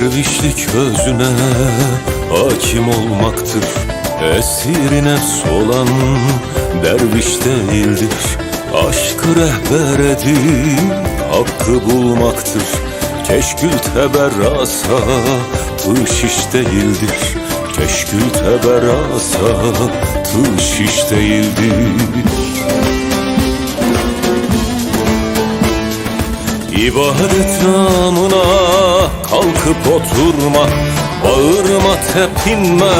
Dervişlik özüne hakim olmaktır Esiri nefs olan derviş değildir. Aşkı rehber edip hakkı bulmaktır. Keşkül teberrasa tış iş değildir. Keşkül teberrasa tış iş değildir İbadet namına kalkıp oturma Bağırma tepinme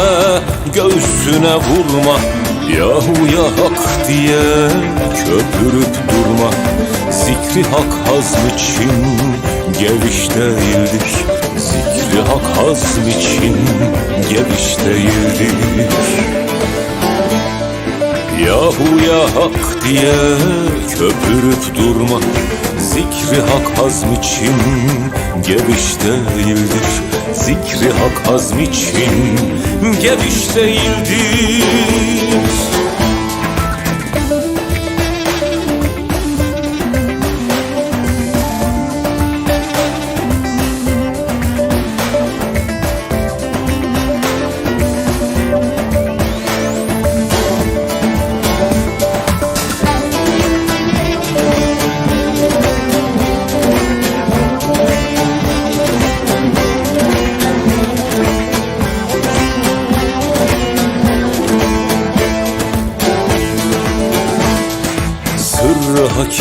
göğsüne vurma. Yahu ya hak diye köpürüp durma. Zikri hak hazm için geviş değildir. Zikri hak hazm için geviş değildir. Yahu ya hak diye köpürüp durma Zikri hak hazm için geviş değildir. Zikri hak hazm için geviş değildir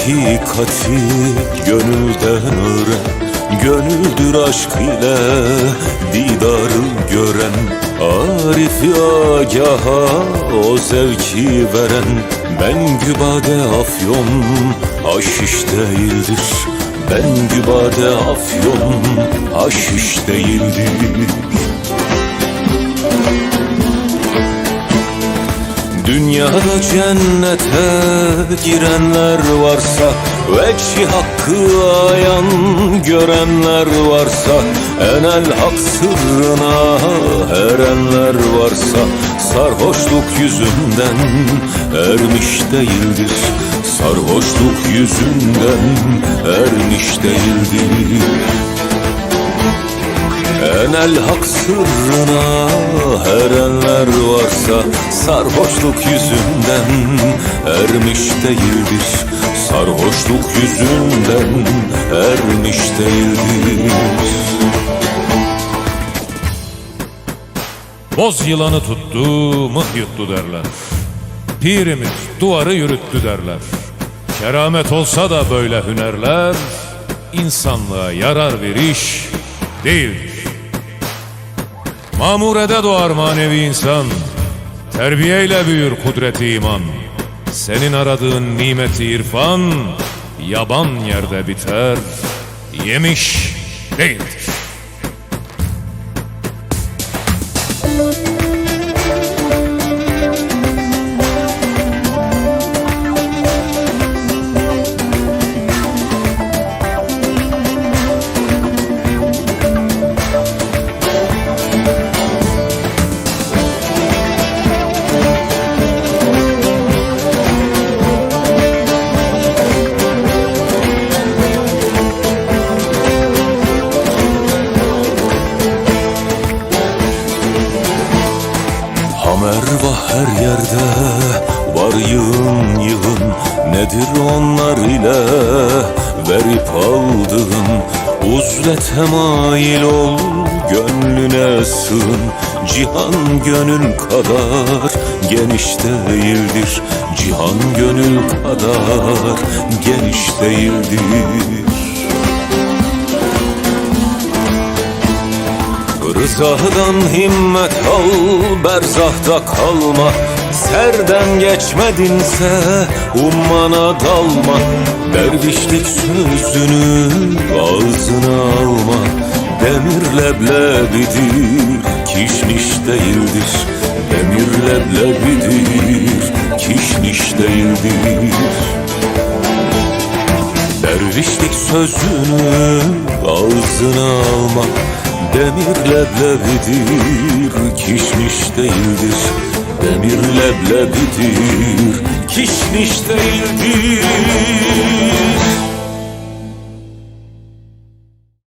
hakikati gönülden öğren Gönüldür aşk ile didarı gören. Arif agaha o zevki veren Ben gübade afyon aşiş değildir. Ben gübade afyon aşiş değildir Dünyada cennete girenler varsa Vecih hakkı ayan görenler varsa Enel hak sırrına erenler varsa Sarhoşluk yüzünden ermiş değildir. Sarhoşluk yüzünden ermiş değildir Enel hak sırrına erenler varsa Sarhoşluk yüzünden ermiş değildir Sarhoşluk yüzünden ermiş değildir Boz yılanı tuttu, mıh yuttu derler. Pirimiz duvarı yürüttü derler. Keramet olsa da böyle hünerler, insanlığa yarar bir iş değildir. Mamurede doğar manevi insan, terbiyeyle büyür kudreti iman. Senin aradığın nimeti irfan, yaban yerde biter, yemiş değildir. Hamerva aldığın Uzlete mail ol gönlüne sığın. Cihan gönül kadar geniş değildir Cihan gönül kadar geniş değildir. Rızadan himmet al berzahta kalma Serden geçmedinse ummana dalma. Dervişlik sözünü ağzına alma. Demir leblebidir kişniş değildir. Demir leblebidir kişniş değildir. Dervişlik sözünü ağzına alma. Demir leblebidir, kişniş değildir Demir leblebidir, kişniş değildir